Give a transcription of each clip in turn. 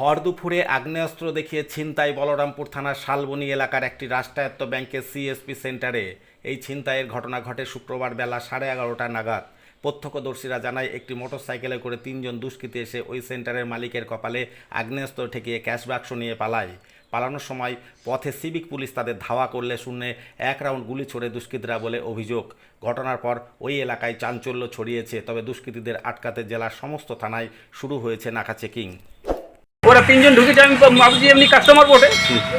ভর দুপুরে আগ্নেয়াস্ত্র দেখিয়ে ছিনতাই বলরামপুর থানার শালবনী এলাকার একটি রাষ্ট্রায়ত্ত ব্যাংকের সিএসপি সেন্টারে। এই ছিনতাইয়ের ঘটনা ঘটে শুক্রবার বেলা সাড়ে এগারোটা নাগাদ। প্রত্যক্ষদর্শীরা জানায়, একটি মোটরসাইকেলে করে তিনজন দুষ্কৃতী এসে ওই সেন্টারের মালিকের কপালে আগ্নেয়াস্ত্র ঠেকিয়ে ক্যাশ বাক্স নিয়ে পালায়। পালানোর সময় পথে সিভিক পুলিশ তাদের ধাওয়া করলে শূন্যে এক রাউন্ড গুলি ছোড়ে দুষ্কৃতীরা বলে অভিযোগ। ঘটনার পর ওই এলাকায় চাঞ্চল্য ছড়িয়েছে, তবে দুষ্কৃতীদের আটকাতে জেলার সমস্ত থানায় শুরু হয়েছে নাকা চেকিং। ওরা তিনজন ঢুকেছে আমি ভাবছি এমনি কাস্টমার বটে।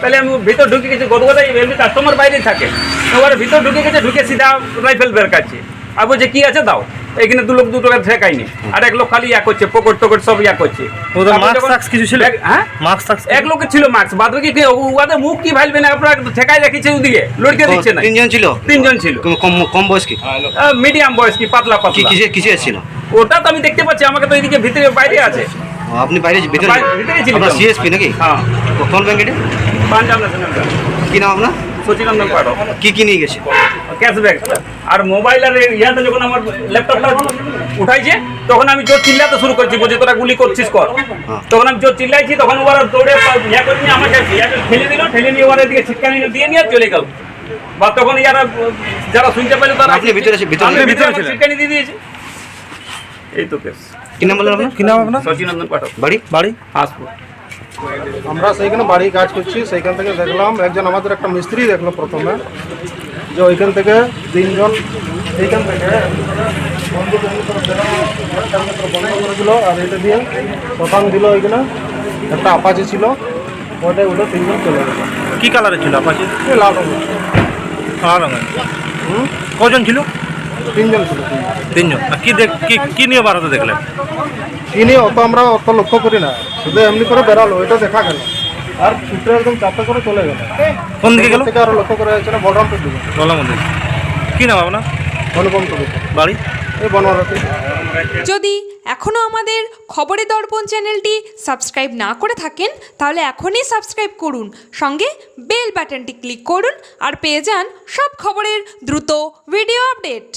তাহলে আমি ভিতর ঢুকে গেছি গত কথা এমনি কাস্টমার বাইরে থাকে। ওরা ভিতর ঢুকে গেছে ঢুকে সিধা রাইফেল বের কাছে আর বলছে কি আছে দাও? এখানে দু লোক দু টাকা ঠেকায়নি আর এক লোক খালি ইয়া করছে পকট টকট সব ইয়া করছে। মাস্ক কিছু ছিল? এক- হ্যাঁ? মাস্ক এক লোকের ছিল মাস্ক বাদ বাকি কি ওদের মুখ কি ভালবে না আপনার ঠেকাই রেখেছে ওদিকে লড়কে দিচ্ছে না তিনজন ছিল? তিনজন ছিল। কম- কম কম বয়স কি? মিডিয়াম বয়স কি পাতলা কি পাতলা কিসে কিসে এসেছিল ওটা তো আমি দেখতে পাচ্ছি আমাকে তো এইদিকে ভিতরে বাইরে আছে। আপনি বাইরে ভিতরে আপনার সিএসপি নাকি? হ্যাঁ। কোন ব্যাংক এটা? পাঞ্জাব ন্যাশনাল ব্যাংক কি নাম আপনার? সচিনন্দন পাঠক। কি কি নিয়ে গেছে? ক্যাশব্যাক আর মোবাইল আর ইয়াতে যখন আমার ল্যাপটপটা উঠাইছে তখন আমি জোর চিল্লাতে শুরু করছি বলছে তোরা গুলি করছিস কর। হ্যাঁ। তখন আমি জোর চিল্লাইছি তখন ওরা দৌড়ে ইয়া করে নিয়ে আমাকে ঠেলে দিল ঠেলে নিয়ে ওরা দিকে ছিটকানি দিয়ে নিয়ে চলে গেল। বা তখন ইয়ারা যারা শুনতে পেলে তারা আপনি ভিতরে ভিতরে আমি ছিলেন? ভিতরে ভিতরে ছিটকানি দিয়ে দিয়েছি। এই তো কেস কি নাম বললেন আপনার? কি নাম আপনার? সচিনন্দন পাঠক। বাড়ি? বাড়ি? হাসপুর। আমরা সেইখানে বাড়ি কাজ করছি সেইখান থেকে দেখলাম একজন আমাদের একটা মিস্ত্রি দেখল প্রথমে যে ওইখান থেকে তিনজন এইখান থেকে বন্ধ করে দিল আর এটা দিয়ে শতাং দিল ওইখানে। একটা আপাচি ছিল ওটাই তিনজন চলে গেল। কি কালারের ছিল আপাচি? লাল রঙের। কালো রঙের। হুম? কজন ছিল? তিনজন ছিল। তিনজন। তিনজন আর কি দেখ কি কি নিয়ে বাড়াতে দেখলেন? তিনি অত আমরা অত লক্ষ্য করি না। শুধু এমনি করে দেখা গেল। আর ছুটে একদম চাপটা করে চলে গেল। কোন দিকে গেল? থেকে আরও লক্ষ্য করা যাচ্ছে না বলরামপুর দিকে। কি নাম আপনার? অনুপম টুকু বাড়ি? এই বনরাতে। যদি এখনও আমাদের খবরের দর্পণ চ্যানেলটি সাবস্ক্রাইব না করে থাকেন তাহলে এখনই সাবস্ক্রাইব করুন। সঙ্গে বেল বাটনটি ক্লিক করুন আর পেয়ে যান সব খবরের দ্রুত ভিডিও আপডেট।